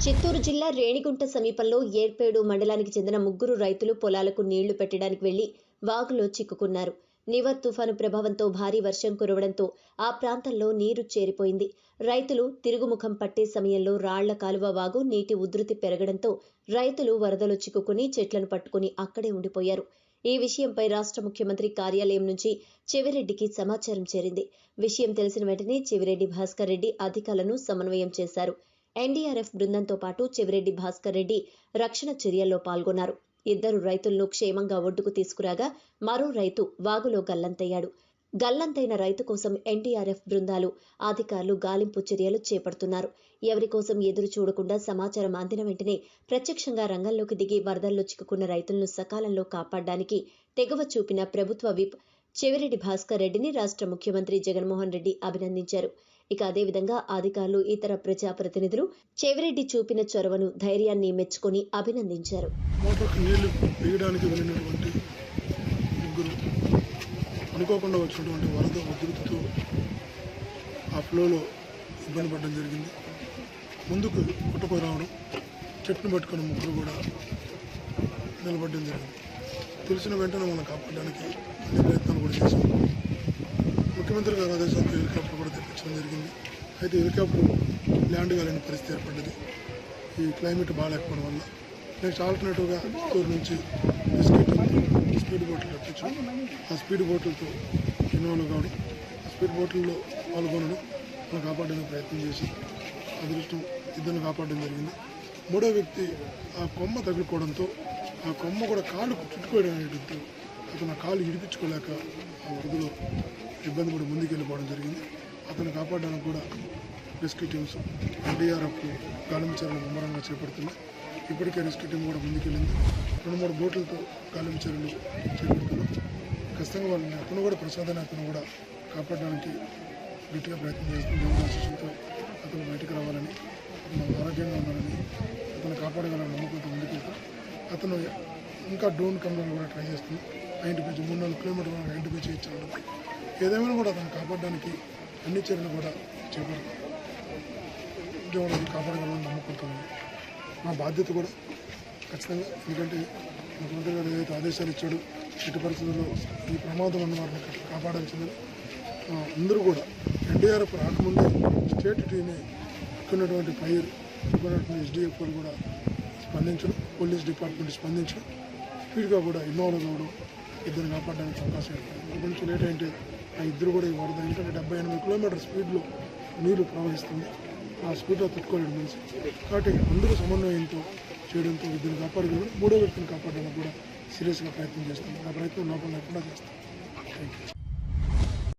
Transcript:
చిత్తూరు జిల్లా రేణిగుంట సమీపంలో ఏర్పేడు మండలానికి చెందిన ముగ్గురు రైతులు పొలాలకు నీళ్ళు పెట్టడానికి వెళ్ళి వాగులో చిక్కుకున్నారు. నివర్ తుఫాను ప్రభావంతో భారీ వర్షం కురవడంతో ఆ ప్రాంతంలో నీరు చేరిపోయింది. రైతులు తిరుగుముఖం పట్టే సమయంలో రాళ్ళ కాలువ వాగు నీటి ఉధృతి పెరగడంతో రైతులు వరదలో చిక్కుకుని చెట్లను పట్టుకుని అక్కడే ఉండిపోయారు. ఈ విషయంపై రాష్ట్ర ముఖ్యమంత్రి కార్యాలయం నుంచి చెవిరెడ్డికి సమాచారం చేరింది. విషయం తెలిసిన వెంటనే చెవిరెడ్డి భాస్కర్ రెడ్డి అధికారులను సమన్వయం చేశారు. ఎన్డీఆర్ఎఫ్ బృందంతో పాటు చెవిరెడ్డి భాస్కర్ రెడ్డి రక్షణ చర్యల్లో పాల్గొన్నారు. ఇద్దరు రైతులను క్షేమంగా ఒడ్డుకు తీసుకురాగా మరో రైతు వాగులో గల్లంతయ్యాడు. గల్లంతైన రైతు కోసం ఎన్డీఆర్ఎఫ్ బృందాలు అధికారులు గాలింపు చర్యలు చేపడుతున్నారు. ఎవరి కోసం ఎదురు చూడకుండా సమాచారం అందిన వెంటనే ప్రత్యక్షంగా రంగంలోకి దిగి వరదల్లో చిక్కుకున్న రైతులను సకాలంలో కాపాడడానికి తెగువ చూపిన ప్రభుత్వ విప్ చెవిరెడ్డి భాస్కర్ రెడ్డిని రాష్ట్ర ముఖ్యమంత్రి జగన్మోహన్ రెడ్డి అభినందించారు. ఇక అదేవిధంగా అధికారులు ఇతర ప్రజాప్రతినిధులు చెవిరెడ్డి చూపిన చొరవను ధైర్యాన్ని మెచ్చుకొని అభినందించారు. మోటార్కి ముగ్గురు అనుకోకుండా వచ్చినటువంటి వరద ఉధృతితో ఆ ఫ్లోలో ఇబ్బంది పడడం జరిగింది. ముందుకు పుట్టుకు రావడం చెట్టును పట్టుకున్న ముగ్గురు కూడా నిలబడడం జరిగింది. తెలిసిన వెంటనే మనం కాపాడడానికి ప్రయత్నాలు కూడా చేశాం. ముఖ్యమంత్రి గారి ఆదేశాలతో హెలికాప్టర్ కూడా తెప్పించడం జరిగింది. అయితే హెలికాప్టర్ ల్యాండ్ కాలేని పరిస్థితి ఏర్పడ్డది. ఈ క్లైమేట్ బాగాలేకపోవడం వల్ల. నెక్స్ట్ ఆల్టర్నేటివ్గా చిత్తూరు నుంచి బిస్కెట్ స్పీడ్ బోట్లు తెప్పించాం ఆ స్పీడ్ బోట్లతో ఇన్వాల్వ్ కావడం ఆ స్పీడ్ బోట్లలో పాల్గొనడం మనం కాపాడడానికి ప్రయత్నం చేసి అదృష్టం ఇద్దరిని కాపాడడం జరిగింది. మూడో వ్యక్తి ఆ కొమ్మ తగులుకోవడంతో ఆ కొమ్మ కూడా కాళ్ళు చుట్టుకోవడం అనేటువంటి అతను కాలు ఇడిపించుకోలేక ఆ ఇబ్బంది పడి ముందుకెళ్ళిపోవడం జరిగింది. అతను కాపాడడానికి కూడా రెస్క్యూ టీమ్స్ ఎన్డీఆర్ఎఫ్ గాలింపు చర్యలు ముమ్మరంగా చేపడుతున్నాయి. ఇప్పటికే రెస్క్యూ టీం కూడా ముందుకెళ్ళింది. రెండు మూడు బోట్లతో గాలింపు చర్యలు చేపడుతున్నాం ఖచ్చితంగా వాళ్ళని అతను కూడా ప్రసాదాన్ని అతను కూడా కాపాడడానికి గట్టిగా ప్రయత్నం చేస్తుంది అతను బయటకు రావాలని అతను ఆరోగ్యంగా ఉండాలని అతను కాపాడగలని నమ్మకంతో ముందుకెళ్తాం. అతను ఇంకా డ్రోన్ కెమెరాలు కూడా ట్రై చేస్తుంది నైంటీ పేజీ మూడు నాలుగు కిలోమీటర్ల నైంటీ పేజీ ఇచ్చాడు ఏదేమైనా కూడా అతను కాపాడడానికి అన్ని చర్యలు కూడా చేపడతాం. ఉద్యోగాలను కాపాడగలని నమ్ముకుంటున్నాను మా బాధ్యత కూడా ఖచ్చితంగా. ఎందుకంటే ముఖ్యమంత్రి గారు ఏదైతే ఆదేశాలు ఇచ్చాడు ఎట్టి పరిస్థితుల్లో ఈ ప్రమాదం ఉన్న వారిని కాపాడాల్సిందని అందరూ కూడా ఎన్డీఆర్ఎఫ్ రాకముందే స్టేట్ టీమే ఎక్కున్నటువంటి ఫైర్ ఎక్కున్నటువంటి ఎస్డిఎఫ్ కూడా స్పందించడం పోలీస్ డిపార్ట్మెంట్ స్పందించడం స్పీడ్గా కూడా ఇన్వాల్వ్ అవ్వడం ఇద్దరిని కాపాడడానికి అవకాశం ఏర్పడింది లేట్ అంటే ఆ ఇద్దరు కూడా ఈ వరద ఎందుకంటే డెబ్బై ఎనిమిది కిలోమీటర్ స్పీడ్లో నీరు ప్రవహిస్తుంది. ఆ స్పీడ్లో తట్టుకోలేడు మనిషి. కాబట్టి అందరూ సమన్వయంతో చేయడంతో ఇద్దరిని కాపాడగలరు మూడో వ్యక్తిని కాపాడడానికి కూడా సీరియస్గా ప్రయత్నం చేస్తాం ఆ ప్రయత్నం లోపల లేకుండా చేస్తాం. Thank you